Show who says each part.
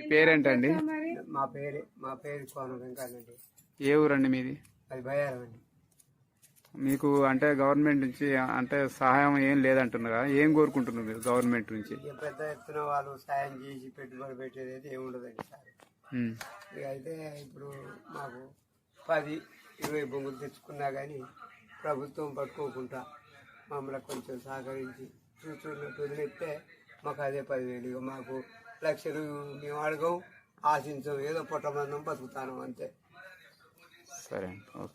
Speaker 1: మీ పేరేంటండి?
Speaker 2: మా పేరు మా పేరు కోన వెంకటండి
Speaker 1: ఏ ఊరండి మీది?
Speaker 2: అది భయారం అండి.
Speaker 1: మీకు అంటే గవర్నమెంట్ నుంచి అంటే సహాయం ఏం లేదంటున్నారు? కదా ఏం కోరుకుంటున్నారు మీరు గవర్నమెంట్ నుంచి?
Speaker 2: ఇక పెద్ద ఎత్తున వాళ్ళు సాయం చేసి పెట్టుబడి పెట్టేది అయితే ఏముండదండి సార్.
Speaker 1: ఉమ్.
Speaker 2: ఇక అయితే ఇప్పుడు మాకు పది ఇరవై బొంగులు తెచ్చుకున్నా కానీ ప్రభుత్వం పట్టుకోకుండా మమ్మల్ని కొంచెం సహకరించి చూస్తున్నట్టు వదిలేస్తే మాకు అదే పదివేలు. ఇక మాకు లక్షలు మేము అడగం ఆశించం ఏదో పొట్టమందం బతుకుతాను అంతే.
Speaker 1: సరే ఓకే.